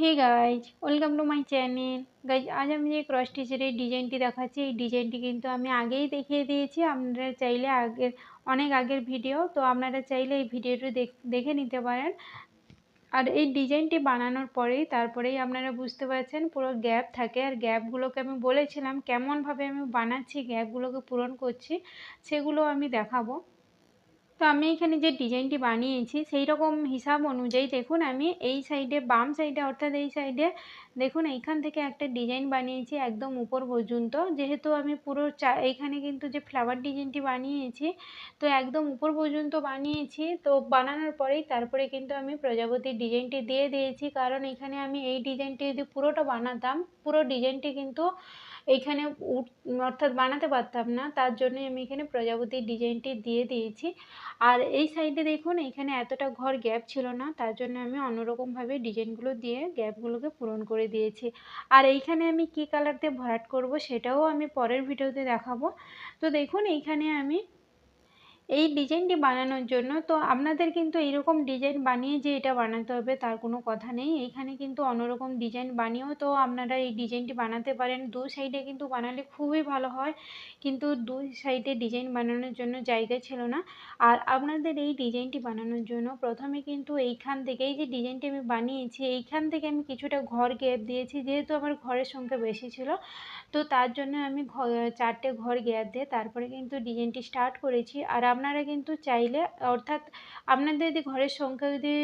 Hey guys welcome to my channel guys আজ আমি যে ক্রস টিচারের ডিজাইনটি দেখাচ্ছি, এই ডিজাইনটি কিন্তু আমি আগেই দেখিয়ে দিয়েছি। আপনারা চাইলে আগের, অনেক আগের ভিডিও তো আপনারা চাইলে এই ভিডিওটি দেখে নিতে পারেন। আর এই ডিজাইনটি বানানোর পরেই, তারপরেই আপনারা বুঝতে পারছেন পুরো গ্যাপ থাকে। আর গ্যাপগুলোকে আমি বলেছিলাম, কেমনভাবে আমি বানাচ্ছি গ্যাপগুলোকে পূরণ করছি, সেগুলো আমি দেখাবো। তো আমি এখানে যে ডিজাইনটি বানিয়েছি সেই রকম হিসাব অনুযায়ী দেখুন, আমি এই সাইডে, বাম সাইডে অর্থাৎ এই সাইডে, দেখুন এইখান থেকে একটা ডিজাইন বানিয়েছি একদম উপর পর্যন্ত। যেহেতু আমি পুরো চা, এইখানে কিন্তু যে ফ্লাওয়ার ডিজাইনটি বানিয়েছি, তো একদম উপর পর্যন্ত বানিয়েছি। তো বানানোর পরেই তারপরে কিন্তু আমি প্রজাপতির ডিজাইনটি দিয়ে দিয়েছি। কারণ এখানে আমি এই ডিজাইনটি যদি পুরোটা বানাতাম, পুরো ডিজাইনটি কিন্তু এইখানে অর্থাৎ বানাতে পারতাম না। তার জন্যই আমি এখানে প্রজাপতির ডিজাইনটি দিয়ে দিয়েছি। আর এই সাইডে দেখুন, এখানে এতটা ঘর গ্যাপ ছিল না। তার জন্য আমি অন্যরকমভাবে ডিজাইনগুলো দিয়ে গ্যাপগুলোকে পূরণ করে দিয়েছি। আর এইখানে আমি কি কালার দিয়ে ভরাট করব সেটাও আমি পরের ভিডিওতে দেখাবো। তো দেখুন, এইখানে আমি এই ডিজাইনটি বানানোর জন্য, তো আপনাদের কিন্তু এইরকম ডিজাইন বানিয়ে যে এটা বানাতে হবে তার কোনো কথা নেই। এইখানে কিন্তু অন্যরকম ডিজাইন বানিয়েও তো আপনারা এই ডিজাইনটি বানাতে পারেন। দু সাইডে কিন্তু বানালে খুবই ভালো হয়। কিন্তু দুই সাইডে ডিজাইন বানানোর জন্য জায়গা ছিল না। আর আপনাদের এই ডিজাইনটি বানানোর জন্য প্রথমে কিন্তু এইখান থেকে, এই যে ডিজাইনটি আমি বানিয়েছি, এইখান থেকে আমি কিছুটা ঘর গ্যাপ দিয়েছি। যেহেতু আমার ঘরের সংখ্যা বেশি ছিল, তো তার জন্য আমি চারটে ঘর গ্যাপ দিয়ে তারপরে কিন্তু ডিজাইনটি স্টার্ট করেছি। আর আপনারা কিন্তু চাইলে, অর্থাৎ আপনাদের যদি ঘরের সংখ্যা যদি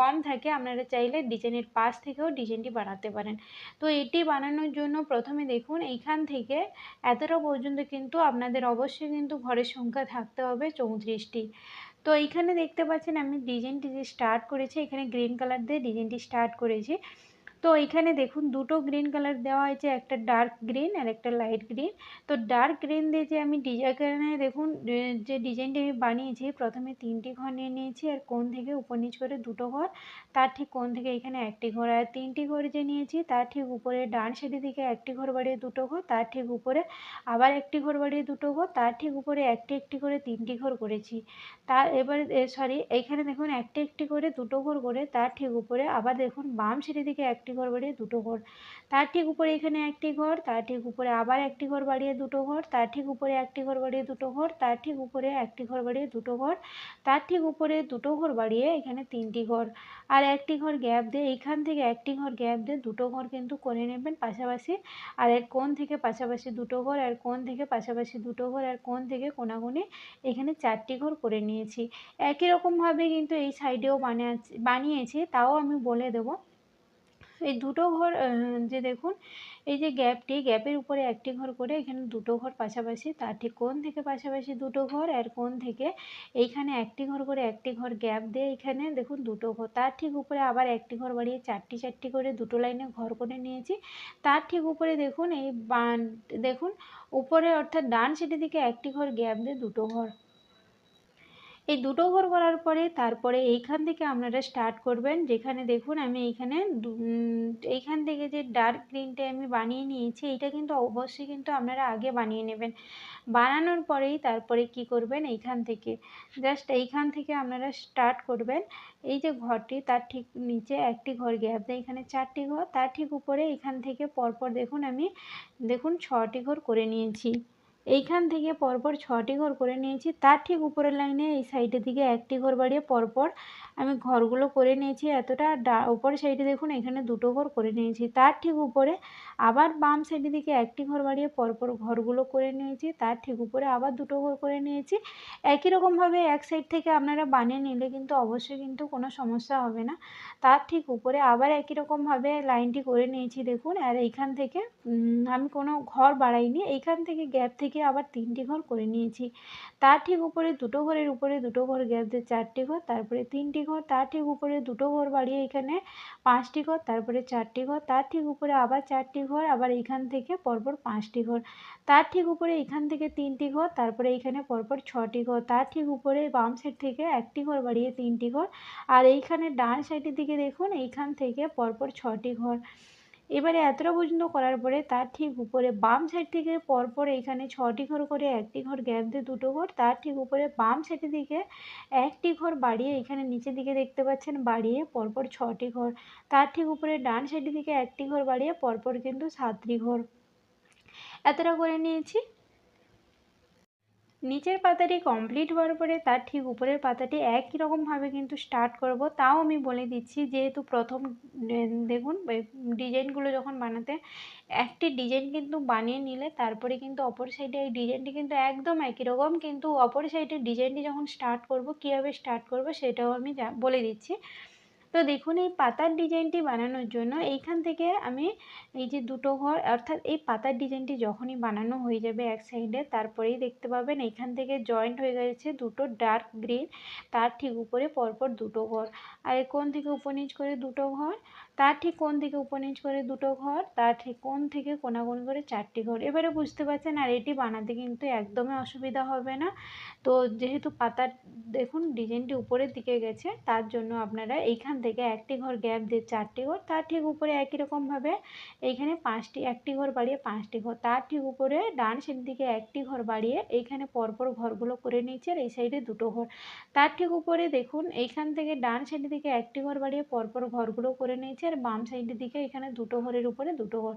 কম থাকে, আপনারা চাইলে ডিজাইনের পাশ থেকেও ডিজাইনটি বানাতে পারেন। তো এটি বানানোর জন্য প্রথমে দেখুন, এইখান থেকে এতটা পর্যন্ত কিন্তু আপনাদের অবশ্যই কিন্তু ঘরের সংখ্যা থাকতে হবে চৌত্রিশটি। তো এইখানে দেখতে পাচ্ছেন, আমি ডিজাইনটি যে স্টার্ট করেছি, এখানে গ্রিন কালার দিয়ে ডিজাইনটি স্টার্ট করেছি। তো এখানে দেখুন দুটো গ্রিন কালার দেওয়া হয়েছে, একটা ডার্ক গ্রিন আর একটা লাইট গ্রিন তো ডার্ক গ্রিন দিয়ে যে আমি ডিজাইনে দেখুন যে ডিজাইনটি আমি বানিয়েছি, প্রথমে তিনটি ঘর নিয়ে নিয়েছি আর কোন থেকে উপর নিচ করে দুটো ঘর, তার ঠিক কোন থেকে এখানে একটি ঘর। আর তিনটি ঘর যে নিয়েছি, তার ঠিক উপরে ডান সাইডের দিকে একটি ঘর বাড়িয়ে দুটো ঘর, তার ঠিক উপরে আবার একটি ঘর বাড়িয়ে দুটো ঘর, তার ঠিক উপরে একটি একটি করে তিনটি ঘর করেছি। তার এবার সরি এইখানে দেখুন একটি একটি করে দুটো ঘর করে, তার ঠিক উপরে আবার দেখুন বাম সাইডের দিকে একটি ঘর বাড়িয়ে দুটো ঘর। তার ঠিক উপরে এখানে একটি ঘর, তার ঠিক উপরে আবার একটি ঘর বাড়িয়ে দুটো ঘর, তার ঠিক উপরে একটি ঘর বাড়িয়ে দুটো ঘর, তার ঠিক উপরে একটি ঘর বাড়িয়ে দুটো ঘর, তার ঠিক উপরে দুটো ঘর বাড়িয়ে এখানে তিনটি ঘর। আর একটি ঘর গ্যাপ দিয়ে এইখান থেকে একটি ঘর গ্যাপ দিয়ে দুটো ঘর কিন্তু করে নেবেন পাশাপাশি। আর এর কোণ থেকে পাশাপাশি দুটো ঘর, আর কোণ থেকে পাশাপাশি দুটো ঘর, আর কোণ থেকে কোনাগুনি এখানে চারটি ঘর করে নিয়েছি। একই রকমভাবে কিন্তু এই সাইডেও বানিয়েছি বানিয়েছি, তাও আমি বলে দেবো। এই দুটো ঘর যে দেখুন, এই যে গ্যাপটি গ্যাপের উপরে একটি ঘর করে এখানে দুটো ঘর পাশাপাশি, তার ঠিক কোন থেকে পাশাপাশি দুটো ঘর আর কোন থেকে এইখানে একটি ঘর করে একটি ঘর গ্যাপ দিয়ে এখানে দেখুন দুটো ঘর। তার ঠিক উপরে আবার একটি ঘর বাড়িয়ে চারটি চারটি করে দুটো লাইনে ঘর করে নিয়েছি। তার ঠিক উপরে দেখুন এই বান, দেখুন, উপরে অর্থাৎ ডান সাইডের দিকে একটি ঘর গ্যাপ দিয়ে দুটো ঘর। এই দুটো ঘর করার পরে তারপরে এইখান থেকে আপনারা স্টার্ট করবেন। যেখানে দেখুন আমি এইখানে এইখান থেকে যে ডার্ক গ্রিনটা আমি বানিয়ে নিয়েছি, এইটা কিন্তু অবশ্যই কিন্তু আপনারা আগে বানিয়ে নেবেন। বানানোর পরেই তারপরে কি করবেন এইখান থেকে? জাস্ট এইখান থেকে আপনারা স্টার্ট করবেন। এই যে ঘরটি, তার ঠিক নিচে একটি ঘর গ্যাপ দেয় এখানে চারটি ঘর, তার ঠিক উপরে এখান থেকে পরপর দেখুন আমি, দেখুন ছটি ঘর করে নিয়েছি। এইখান থেকে পরপর ছটি ঘর করে নিয়েছি। তার ঠিক উপরের লাইনে এই সাইডের দিকে একটি ঘর বাড়িয়ে পরপর আমি ঘরগুলো করে নিয়েছি এতটা। ডা উপর সাইডে দেখুন এখানে দুটো ঘর করে নিয়েছি। তার ঠিক উপরে আবার বাম সাইডের দিকে একটি ঘর বাড়িয়ে পরপর ঘরগুলো করে নিয়েছি। তার ঠিক উপরে আবার দুটো ঘর করে নিয়েছি। একই রকমভাবে এক সাইড থেকে আপনারা বানিয়ে নিলে কিন্তু অবশ্যই কিন্তু কোনো সমস্যা হবে না। তার ঠিক উপরে আবার একই রকমভাবে লাইনটি করে নিয়েছি দেখুন। আর এইখান থেকে আমি কোনো ঘর বাড়াইনি। এইখান থেকে গ্যাপ থেকে আবার তিনটি ঘর করে নিয়েছি। তার ঠিক উপরে দুটো ঘরের উপরে দুটো ঘর গ্যাপ দিয়ে চারটি ঘর, তারপরে তিনটি ঘর, তার ঠিক উপরে দুটো ঘর বাড়িয়ে এখানে, পাঁচটি ঘর, তারপরে চারটি ঘর, তার ঠিক উপরে আবার চারটি ঘর, আবার এইখান থেকে পরপর পাঁচটি ঘর। তার ঠিক উপরে এখান থেকে তিনটি ঘর, তারপরে এইখানে পরপর ছটি ঘর, তার ঠিক উপরে বাম সাইড থেকে একটি ঘর বাড়িয়ে তিনটি ঘর। আর এইখানে ডান সাইডের দিকে দেখুন, এইখান থেকে পরপর ছটি ঘর। এবারে এতটা পর্যন্ত করার পরে তার ঠিক উপরে বাম সাইড থেকে পরপর এখানে ছটি ঘর করে একটি ঘর গ্যাপ দিয়ে দুটো ঘর, তার ঠিক উপরে বাম সাইডের দিকে একটি ঘর বাড়িয়ে এখানে নিচের দিকে দেখতে পাচ্ছেন বাড়িয়ে পরপর ছটি ঘর, তার ঠিক উপরে ডান সাইডের দিকে একটি ঘর বাড়িয়ে পরপর কিন্তু সাতটি ঘর। এতটা করে নিয়েছি। নিচের পাতাটি কমপ্লিট হওয়ার পরে তার ঠিক উপরের পাতাটি একই রকমভাবে কিন্তু স্টার্ট করব। তাও আমি বলে দিচ্ছি, যেহেতু প্রথম দেখুন ডিজাইনগুলো যখন বানাতে, একটি ডিজাইন কিন্তু বানিয়ে নিলে তারপরে কিন্তু অপর সাইডে এই ডিজাইনটি কিন্তু একদম একই রকম, কিন্তু অপর সাইডের ডিজাইনটি যখন স্টার্ট করব, কীভাবে স্টার্ট করব সেটাও আমি বলে দিচ্ছি। তো দেখুন, এই পাতার ডিজাইনটি বানানোর জন্য এইখান থেকে আমি এই যে দুটো ঘর, অর্থাৎ এই পাতার ডিজাইনটি যখনই বানানো হয়ে যাবে এক সাইডে, তারপরেই দেখতে পাবেন এইখান থেকে জয়েন্ট হয়ে গেছে দুটো ডার্ক গ্রিন, তার ঠিক উপরে পরপর দুটো ঘর। আর কোন থেকে উপর উপনিচ করে দুটো ঘর? তার ঠিক কোন থেকে উপনিচ করে দুটো ঘর, তার ঠিক কোন থেকে কোনাকুনি করে চারটি ঘর, এবারে বুঝতে পারছেন, আর এটি বানাতে কিন্তু একদমই অসুবিধা হবে না। তো যেহেতু পাতার, দেখুন, ডিজাইনটি উপরের দিকে গেছে, তার জন্য আপনারা এইখান থেকে একটি ঘর গ্যাপ দিয়ে চারটি ঘর, তার ঠিক উপরে একই রকমভাবে এইখানে পাঁচটি, একটি ঘর বাড়িয়ে পাঁচটি ঘর, তার ঠিক উপরে ডান সাইড দিকে একটি ঘর বাড়িয়ে এইখানে পরপর ঘরগুলো করে নিচ্ছে আর এই সাইডে দুটো ঘর। তার ঠিক উপরে দেখুন, এইখান থেকে ডান সাইডের দিকে একটি ঘর বাড়িয়ে পরপর ঘরগুলো করে নিয়েছে আর বাম সাইডের দিকে এখানে দুটো ঘরের উপরে দুটো ঘর।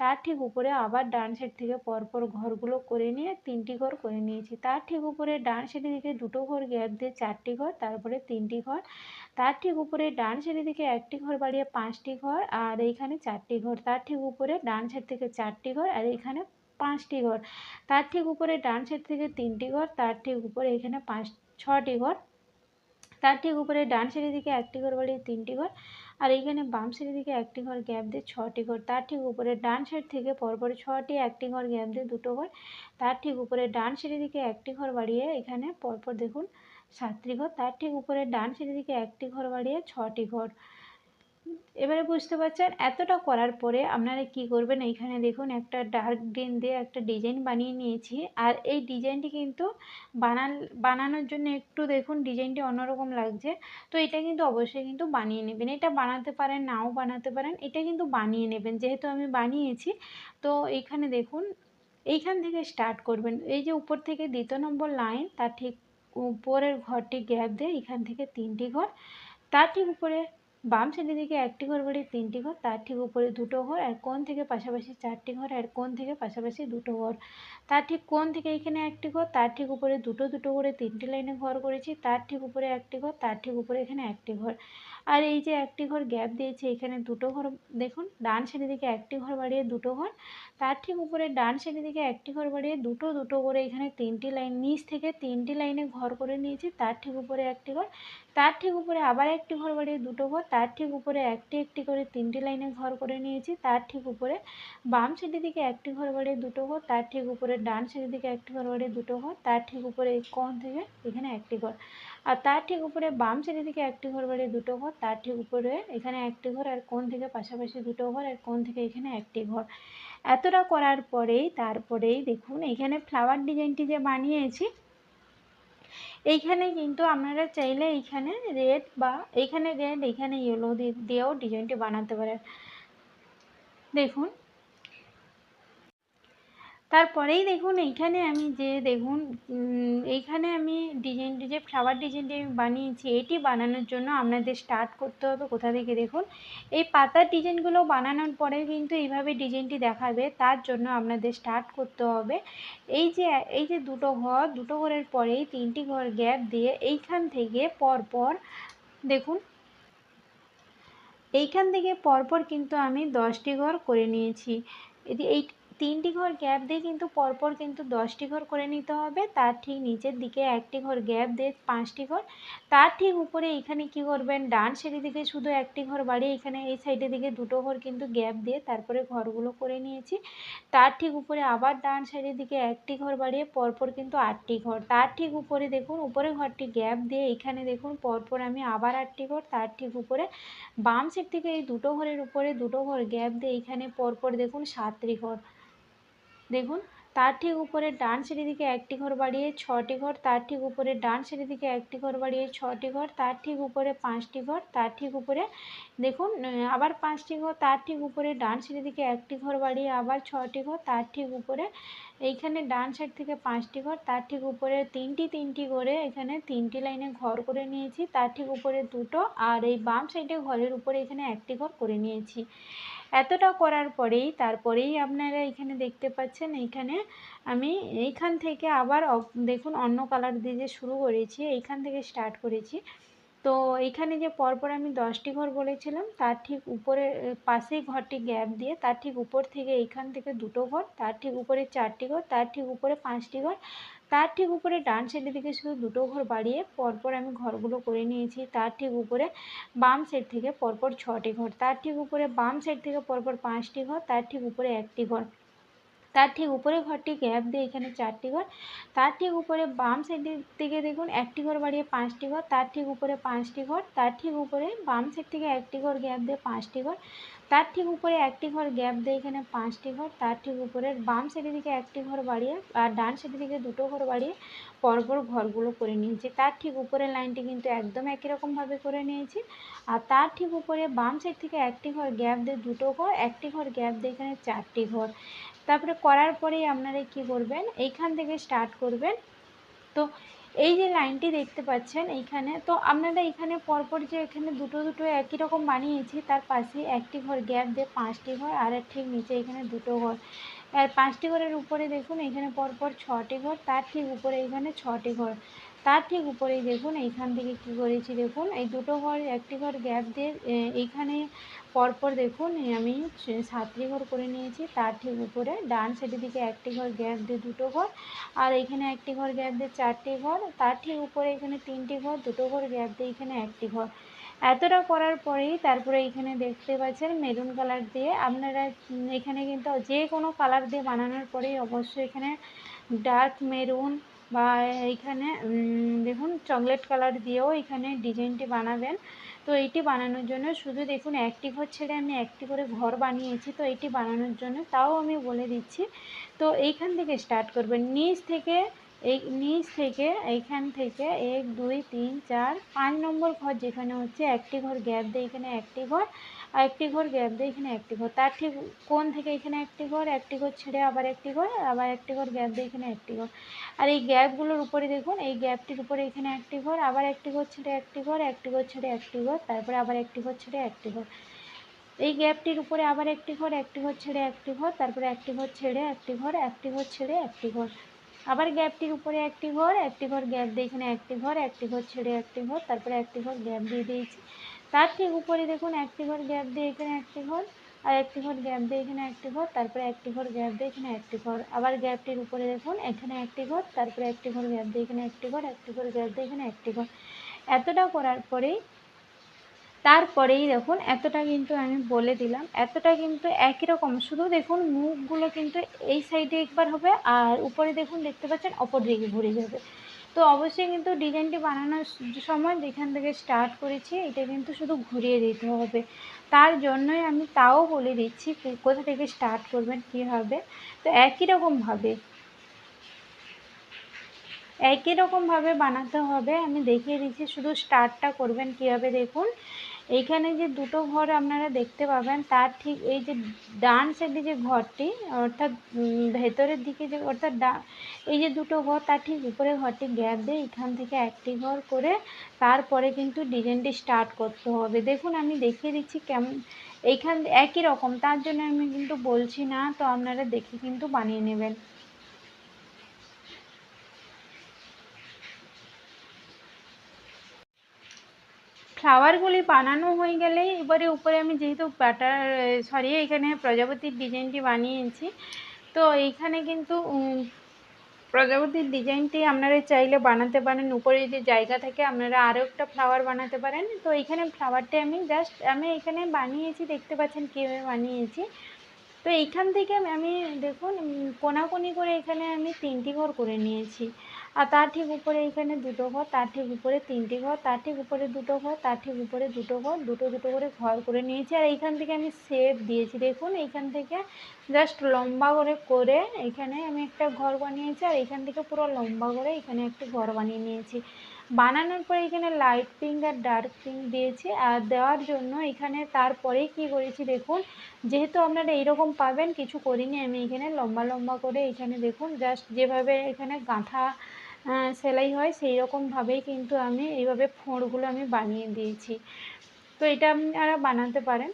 তার ঠিক উপরে আবার ডান সাইড থেকে পরপর ঘরগুলো করে নিয়ে তিনটি ঘর করে নিয়েছি। তার ঠিক উপরে ডান সাইডের দিকে দুটো ঘর, গ্যাপ দিয়ে চারটি ঘর, তারপরে তিনটি ঘর। তার ঠিক উপরে ডান সাইডের দিকে একটি ঘর বাড়িয়ে পাঁচটি ঘর আর এইখানে চারটি ঘর। তার ঠিক উপরে ডান সাইড থেকে চারটি ঘর আর এইখানে পাঁচটি ঘর। তার ঠিক উপরে ডান সাইড থেকে তিনটি ঘর, তার ঠিক উপরে এখানে পাঁচ, ছটি ঘর। তার ঠিক উপরে ডান সাইডের দিকে একটি ঘর বাড়িয়ে তিনটি ঘর। আর এইখানে বাম সাইডের দিকে একটি ঘর গ্যাপ দিয়ে ছটি ঘর, তার ঠিক উপরে ডান সাইড থেকে পরপর ছটি একটি ঘর গ্যাপ দিয়ে দুটো ঘর, তার ঠিক উপরে ডান সাইডের দিকে একটি ঘর বাড়িয়ে এখানে পরপর দেখুন সাতটি ঘর, তার ঠিক উপরে ডান সাইডের দিকে একটি ঘর বাড়িয়ে ছটি ঘর। এবারে বুঝতে পারছেন, এতটা করার পরে আপনারা কি করবেন? এইখানে দেখুন, একটা ডার্ক গ্রিন দিয়ে একটা ডিজাইন বানিয়ে নিয়েছি। আর এই ডিজাইনটি কিন্তু বানান, বানানোর জন্য একটু দেখুন ডিজাইনটি অন্যরকম লাগছে। তো এটা কিন্তু অবশ্যই কিন্তু বানিয়ে নেবেন। এটা বানাতে পারেন, নাও বানাতে পারেন, এটা কিন্তু বানিয়ে নেবেন। যেহেতু আমি বানিয়েছি, তো এইখানে দেখুন, এইখান থেকে স্টার্ট করবেন। এই যে উপর থেকে দ্বিতীয় নম্বর লাইন তার ঠিক উপরের ঘরটি গ্যাপ দিয়ে এখান থেকে তিনটি ঘর তার ঠিক উপরে বাম সাইডের দিকে একটি ঘর বাড়ি, তিনটি ঘর, তার ঠিক উপরে দুটো ঘর, আর কোন থেকে পাশাপাশি চারটি ঘর, আর কোন থেকে পাশাপাশি দুটো ঘর। তার ঠিক কোন থেকে এখানে একটি ঘর, তার ঠিক উপরে দুটো দুটো করে তিনটি লাইনে ঘর করেছি, তার ঠিক উপরে একটি ঘর, তার ঠিক উপরে এখানে একটি ঘর। আর এই যে একটি ঘর গ্যাপ দিয়েছে, এখানে দুটো ঘর, দেখুন, ডান সাইডের দিকে একটি ঘর বাড়িয়ে দুটো ঘর, তার ঠিক উপরে ডান সাইডের দিকে একটি ঘর বাড়িয়ে দুটো দুটো করে এখানে তিনটি লাইন, নিচ থেকে তিনটি লাইনে ঘর করে নিয়েছি, তার ঠিক উপরে একটি ঘর তার ঠিক উপরে আবার একটি ঘর বাড়িয়ে দুটো ঘর, তার ঠিক উপরে একটি একটি করে তিনটি লাইনে ঘর করে নিয়েছি, তার ঠিক উপরে বাম সাইডের দিকে একটি ঘর বাড়িয়ে দুটো ঘর, তার ঠিক উপরে ডান সাইডের দিকে একটি ঘর বাড়িয়ে দুটো ঘর, তার ঠিক উপরে কোণ থেকে এখানে একটি ঘর। আর তার ঠিক উপরে বাম সাইডের দিকে একটি ঘর বাড়িয়ে দুটো ঘর, তার ঠিক উপরে এখানে একটি ঘর আর কোণ থেকে পাশাপাশি দুটো ঘর আর কোণ থেকে এখানে একটি ঘর। এতটা করার পরেই, তারপরেই দেখুন, এখানে ফ্লাওয়ার ডিজাইনটি যে বানিয়েছি এইখানে কিন্তু আপনারা চাইলে এইখানে রেড বা এইখানে রেড এইখানে ইয়েলো দিয়েও ডিজাইনটি বানাতে পারেন। দেখুন। তারপরেই দেখুন এইখানে আমি যে দেখুন এইখানে আমি ডিজাইনটি যে ফ্লাওয়ার ডিজাইনটি আমি বানিয়েছি, এটি বানানোর জন্য আপনাদের স্টার্ট করতে হবে কোথা থেকে দেখুন। এই পাতার ডিজাইনগুলো বানানোর পরে কিন্তু এইভাবে ডিজাইনটি দেখাবে, তার জন্য আপনাদের স্টার্ট করতে হবে। এই যে এই যে দুটো ঘর, দুটো ঘরের পরেই তিনটি ঘর গ্যাপ দিয়ে এইখান থেকে পরপর দেখুন, এইখান থেকে পরপর কিন্তু আমি দশটি ঘর করে নিয়েছি। এই তিনটি ঘর গ্যাপ দিয়ে কিন্তু পরপর কিন্তু দশটি ঘর করে নিতে হবে। তার ঠিক নিচের দিকে একটি ঘর গ্যাপ দিয়ে পাঁচটি ঘর। তার ঠিক উপরে এখানে কি করবেন? ডান সাইডের দিকে শুধু একটি ঘর বাড়িয়ে এখানে এই সাইডের দিকে দুটো ঘর কিন্তু গ্যাপ দিয়ে তারপরে ঘরগুলো করে নিয়েছি। তার ঠিক উপরে আবার ডান সাইডের দিকে একটি ঘর বাড়িয়ে পরপর কিন্তু আটটি ঘর। তার ঠিক উপরে দেখুন, উপরে ঘরটি গ্যাপ দিয়ে এখানে দেখুন, পরপর আমি আবার আটটি ঘর। তার ঠিক উপরে বাম সাইড থেকে এই দুটো ঘরের উপরে দুটো ঘর গ্যাপ দিয়ে এখানে পরপর দেখুন সাতটি ঘর। দেখুন, তার ঠিক উপরে ডান সিঁড়ি দিকে একটি ঘর বাড়িয়ে ছটি ঘর, তার ঠিক উপরে ডান সিঁড়ি দিকে একটি ঘর বাড়িয়ে ছটি ঘর, তার ঠিক উপরে পাঁচটি ঘর, তার ঠিক উপরে, দেখুন আবার পাঁচটি ঘর, তার ঠিক উপরে ডান সিঁড়ি দিকে একটি ঘর বাড়িয়ে আবার ছটি ঘর, তার ঠিক উপরে এইখানে ডান সাইড থেকে পাঁচটি ঘর, তার ঠিক উপরে তিনটি তিনটি করে এখানে তিনটি লাইনে ঘর করে নিয়েছি, তার ঠিক উপরে দুটো, আর এই বাম সাইডে ঘরের উপরে এখানে একটি ঘর করে নিয়েছি। এতটা করার পরেই, তারপরেই আপনারা এখানে দেখতে পাচ্ছেন, এইখানে আমি এইখান থেকে আবার দেখুন অন্য কালার দিয়ে যে শুরু করেছি, এইখান থেকে স্টার্ট করেছি। তো এইখানে যে পরপর আমি দশটি ঘর বলেছিলাম, তার ঠিক উপরে, পাশেই ঘরটি গ্যাপ দিয়ে, তার ঠিক উপর থেকে এইখান থেকে দুটো ঘর, তার ঠিক উপরে চারটি ঘর, তার ঠিক উপরে পাঁচটি ঘর তার ঠিক উপরে ডান সাইডের দিকে শুধু দুটো ঘর বাড়িয়ে পরপর আমি ঘরগুলো করে নিয়েছি। তার ঠিক উপরে বাম সাইড থেকে পরপর ছটি ঘর, তার ঠিক উপরে বাম সাইড থেকে পরপর পাঁচটি ঘর, তার ঠিক উপরে একটি ঘর। তার ঠিক উপরে ঘরটি গ্যাপ দিয়ে এখানে চারটি ঘর, তার ঠিক উপরে বাম সাইডের দিকে দেখুন একটি ঘর বাড়িয়ে পাঁচটি ঘর, তার ঠিক উপরে পাঁচটি ঘর, তার ঠিক উপরে বাম সাইড থেকে একটি ঘর গ্যাপ দিয়ে পাঁচটি ঘর তার ঠিক উপরে একটি ঘর গ্যাপ দিয়ে এখানে পাঁচটি ঘর, তার ঠিক উপরে বাম সাইডের দিকে একটি ঘর বাড়িয়ে আর ডান সাইডের দিকে দুটো ঘর বাড়িয়ে পরপর ঘরগুলো করে নিয়েছি। তার ঠিক উপরের লাইনটি কিন্তু একদম একই রকমভাবে করে নিয়েছি। আর তার ঠিক উপরে বাম সাইড থেকে একটি ঘর গ্যাপ দিয়ে দুটো ঘর, একটি ঘর গ্যাপ দিয়ে এখানে চারটি ঘর। তারপরে করার পরেই আপনারা কি করবেন? এইখান থেকে স্টার্ট করবেন। তো এই যে লাইনটি দেখতে পাচ্ছেন এইখানে, তো আপনারা এখানে পরপর যে এখানে দুটো দুটো একই রকম বানিয়েছি, তার পাশে একটি ঘর, গ্যাপ দিয়ে পাঁচটি ঘর, আর ঠিক নিচে এখানে দুটো ঘর। আর পাঁচটি ঘরের উপরে দেখুন, এখানে পরপর ছটি ঘর, তার ঠিক উপরে এখানে ছটি ঘর। তার ঠিক উপরেই দেখুন, এইখান থেকে কি করেছি দেখুন, এই দুটো ঘর, একটি ঘর গ্যাপ দিয়ে এইখানে পরপর দেখুন আমি সাতটি ঘর করে নিয়েছি, তার ঠিক উপরে ডান সাইডের দিকে একটি ঘর গ্যাপ দিয়ে দুটো ঘর, আর এখানে একটি ঘর গ্যাপ দিয়ে চারটি ঘর, তার ঠিক উপরে এখানে তিনটি ঘর, দুটো ঘর গ্যাপ দিয়ে এখানে একটি ঘর। এতটা করার পরেই তারপরে এখানে দেখতে পাচ্ছেন মেরুন কালার দিয়ে আপনারা এখানে কিন্তু যে কোনো কালার দিয়ে বানানোর পরেই অবশ্যই এখানে ডার্ক মেরুন বা এইখানে দেখুন চকলেট কালার দিয়েও এখানে ডিজাইনটি বানাবেন। তো এইটি বানানোর জন্য শুধু দেখুন, একটি ঘর ছেড়ে আমি একটি করে ঘর বানিয়েছি, তো এইটি বানানোর জন্য তাও আমি বলে দিচ্ছি। তো এইখান থেকে স্টার্ট করবেন। নিচ থেকে, এই, নিচ থেকে, এইখান থেকে এক, দুই, তিন, চার, পাঁচ নম্বর ঘর যেখানে হচ্ছে একটি ঘর গ্যাপ দিয়ে এখানে একটি ঘর। আর একটি ঘর গ্যাপ দিয়ে এখানে একটি ঘর তার ঠিক কোন থেকে এখানে একটি ঘর একটি ঘর ছেড়ে আবার একটি ঘর আবার একটি ঘর গ্যাপ দিয়ে এখানে একটি ঘর আর এই গ্যাপগুলোর উপরে দেখুন এই গ্যাপটির উপরে এখানে একটি ঘর আবার একটি ঘর ছেড়ে একটি ঘর একটি ঘর ছেড়ে একটি ঘর তারপরে আবার একটি ঘর ছেড়ে একটি ঘর এই গ্যাপটির উপরে আবার একটি ঘর একটি ঘর ছেড়ে একটি ঘর তারপরে একটি ঘর ছেড়ে একটি ঘর একটি ঘর ছেড়ে একটি ঘর আবার গ্যাপটির উপরে একটি ঘর একটি ঘর গ্যাপ দিয়ে এখানে একটি ঘর একটি ঘর ছেড়ে একটি ঘর তারপরে একটি ঘর গ্যাপ দিয়ে দিয়েছি তার ঠিক উপরে দেখুন একটি ঘর গ্যাপ দিয়ে এখানে একটি ঘর, আর একটি ঘর গ্যাপ দিয়ে এখানে একটি ঘর, তারপরে একটি ঘর গ্যাপ দিয়ে এখানে একটি ঘর, আবার গ্যাপটির উপরে দেখুন এখানে একটি ঘর, তারপরে একটি ঘর গ্যাপ দিয়ে এখানে একটি ঘর একটি ঘর গ্যাপ দিয়ে এখানে একটি ঘর। এতটা করার পরেই, তারপরেই দেখুন এতটা কিন্তু আমি বলে দিলাম, এতটা কিন্তু একই রকম, শুধু দেখুন মুখগুলো কিন্তু এই সাইডে একবার হবে, আর উপরে দেখুন দেখতে পাচ্ছেন, অপর দিকে ঘুরে যাবে। তো অবশ্যই কিন্তু ডিজাইনটি বানানোর সময় যেখান থেকে স্টার্ট করেছি, এটা কিন্তু শুধু ঘুরিয়ে দিতে হবে। তার জন্যই আমি তাও বলে দিচ্ছি কোথা থেকে স্টার্ট করবেন কীভাবে তো একই রকমভাবে একই রকমভাবে বানাতে হবে। আমি দেখিয়ে দিচ্ছি শুধু স্টার্টটা করবেন কীভাবে, দেখুন। এইখানে যে দুটো ঘর আপনারা দেখতে পাবেন, তার ঠিক এই যে ডান সাইডে যে ঘরটি, অর্থাৎ ভেতরের দিকে যে, অর্থাৎ এই যে দুটো ঘর, তার ঠিক উপরে ঘরটি গ্যাপ দিয়ে এখান থেকে একটি ঘর করে তারপরে কিন্তু ডিজাইনটি স্টার্ট করতে হবে। দেখুন, আমি দেখিয়ে দিচ্ছি কেমন এইখান, একই রকম, তার জন্য আমি কিন্তু বলছি না, তো আপনারা দেখে কিন্তু বানিয়ে নেবেন। ফ্লাওয়ারগুলি বানানো হয়ে গেলে এবারে উপরে আমি যেহেতু বাটার সরি এখানে প্রজাপতির ডিজাইনটি বানিয়েছি, তো এইখানে কিন্তু প্রজাপতির ডিজাইনটি আপনারা চাইলে বানাতে পারেন, উপরে যে জায়গা থাকে আপনারা আরও একটা ফ্লাওয়ার বানাতে পারেন, তো এইখানে ফ্লাওয়ারটি আমি জাস্ট আমি এখানে বানিয়েছি, দেখতে পাচ্ছেন কীভাবে বানিয়েছি, তো এইখান থেকে আমি দেখুন কোনাকুনি করে এখানে আমি তিনটি ঘর করে নিয়েছি। আর তার ঠিক উপরে এইখানে দুটো ঘর, তার ঠিক উপরে তিনটি ঘর, তার ঠিক উপরে দুটো ঘর, তার ঠিক উপরে দুটো ঘর, দুটো দুটো করে ঘর করে নিয়েছি। আর এইখান থেকে আমি সেপ দিয়েছি। দেখুন, এইখান থেকে জাস্ট লম্বা করে করে এখানে আমি একটা ঘর বানিয়েছি। আর এইখান থেকে পুরো লম্বা করে এখানে একটা ঘর বানিয়ে নিয়েছি। বানানোর পরে এখানে লাইট পিঙ্ক আর ডার্ক পিঙ্ক দিয়েছি। আর দেওয়ার জন্য এখানে তারপরে কি করেছি দেখুন, যেহেতু আপনারা এইরকম পাবেন, কিছু করিনি আমি এখানে লম্বা লম্বা করে এখানে দেখুন জাস্ট যেভাবে এখানে গাঁথা সেলাই হয় সেই রকমভাবেই কিন্তু আমি এইভাবে ফোঁড়গুলো আমি বানিয়ে দিয়েছি। তো এটা আপনারা বানাতে পারেন।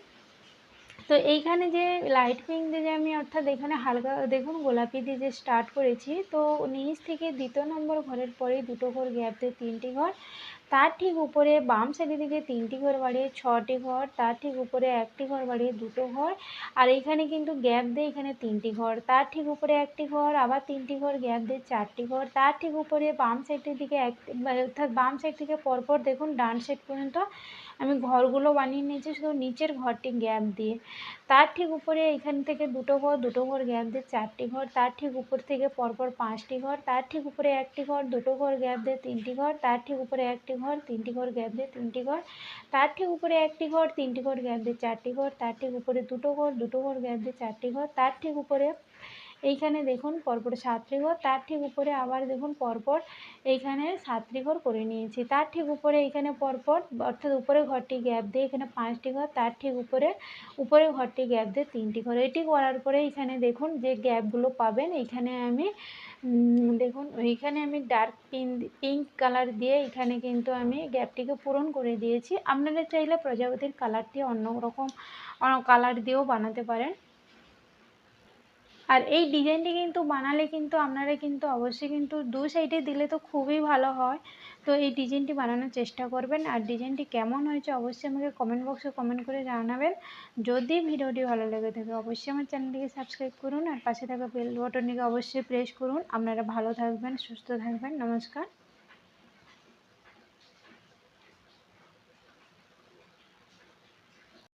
তো এইখানে যে লাইট পিঙ্ক দিয়ে যে আমি অর্থাৎ এখানে হালকা, দেখুন গোলাপি দিয়ে যে স্টার্ট করেছি, তো নিচ থেকে দ্বিতীয় নম্বর ঘরের পরেই দুটো ঘর গ্যাপ দিয়ে তিনটি ঘর। তার ঠিক উপরে বাম সাইডের দিকে তিনটি ঘর বাড়িয়ে ছটি ঘর। তার ঠিক উপরে একটি ঘর বাড়িয়ে দুটো ঘর। আর এইখানে কিন্তু গ্যাপ দিয়ে এখানে তিনটি ঘর। তার ঠিক উপরে একটি ঘর, আবার তিনটি ঘর গ্যাপ দিয়ে চারটি ঘর। তার ঠিক উপরে বাম সাইডের দিকে এক, অর্থাৎ বাম সাইড থেকে পরপর দেখুন ডান সাইড পর্যন্ত আমি ঘরগুলো বানিয়ে নিয়েছি শুধু নিচের ঘরটি গ্যাপ দিয়ে। তার ঠিক উপরে এখান থেকে দুটো ঘর দুটো ঘর গ্যাপ দিয়ে চারটি ঘর, তার ঠিক উপর থেকে পরপর পাঁচটি ঘর, তার ঠিক উপরে একটি ঘর, দুটো ঘর গ্যাপ দিয়ে তিনটি ঘর, তার ঠিক উপরে একটি ঘর, তিনটি ঘর গ্যাপ দিয়ে তিনটি ঘর, তার ঠিক উপরে একটি ঘর, তিনটি ঘর গ্যাপ দিয়ে চারটি ঘর, তার ঠিক উপরে দুটো ঘর দুটো ঘর গ্যাপ দিয়ে চারটি ঘর, তার ঠিক উপরে এইখানে দেখুন পরপর সাতটি ঘর, তার ঠিক উপরে আবার দেখুন পরপর এইখানে সাতটি ঘর করে নিয়েছি। তার ঠিক উপরে এইখানে পরপর, অর্থাৎ উপরে ঘরটি গ্যাপ দিয়ে এখানে পাঁচটি ঘর, তার ঠিক উপরে উপরে ঘরটি গ্যাপ দিয়ে তিনটি ঘর। এটি করার পরে এখানে দেখুন যে গ্যাপগুলো পাবেন, এইখানে আমি দেখুন এইখানে আমি ডার্ক পিঙ্ক পিঙ্ক কালার দিয়ে এখানে কিন্তু আমি গ্যাপটিকে পূরণ করে দিয়েছি। আপনারা চাইলে প্রজাপতির কালারটি অন্য রকম কালার দিয়েও বানাতে পারেন। আর এই ডিজাইনটি কিন্তু বানালে কিন্তু আপনারা কিন্তু অবশ্যই কিন্তু দু সাইডে দিলে তো খুবই ভালো হয়। তো এই ডিজাইনটি বানানোর চেষ্টা করবেন। আর ডিজাইনটি কেমন হয়েছে অবশ্যই আমাকে কমেন্ট বক্সে কমেন্ট করে জানাবেন। যদি ভিডিওটি ভালো লেগে থাকে, অবশ্যই আমার চ্যানেলটিকে সাবস্ক্রাইব করুন। আর পাশে থাকা বেল বটনটিকে অবশ্যই প্রেস করুন। আপনারা ভালো থাকবেন, সুস্থ থাকবেন। নমস্কার।